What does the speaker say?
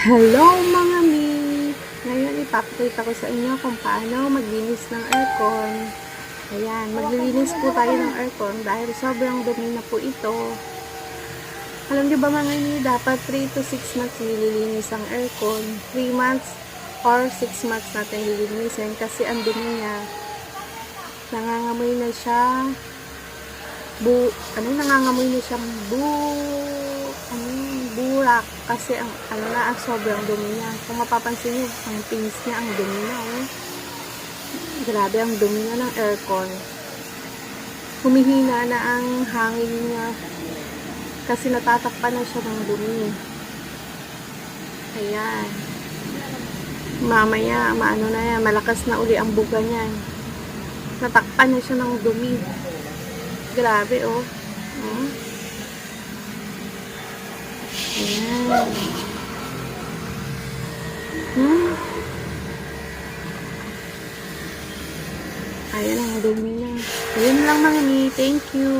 Hello mga mi! Ngayon ipapakita ko sa inyo kung paano maglinis ng aircon. Ayan, maglilinis po tayo ng aircon dahil sobrang dumi na po ito. Alam niyo ba mga mi, dapat 3 to 6 months nililinis ang aircon. 3 months or 6 months natin lilinisin kasi ang dumi niya. Nangangamoy na siya. Bu, ano, nangangamoy na siyang bu, burak kasi ang ano na ang sobrang dumi niya. Kung mapapansin niyo, ang tinis niya ang dumi na oh. Grabe ang dumi na ng aircon. Humihina na ang hangin niya kasi natatakpan na siya ng dumi. Ayan. Mamaya, maano na yan, malakas na uli ang buga niyan. Natakpan na siya ng dumi. Grabe, oh. Hmm? Ayan. Hmm? Ayan ang dumi niya. Ayun lang mga ni. Thank you.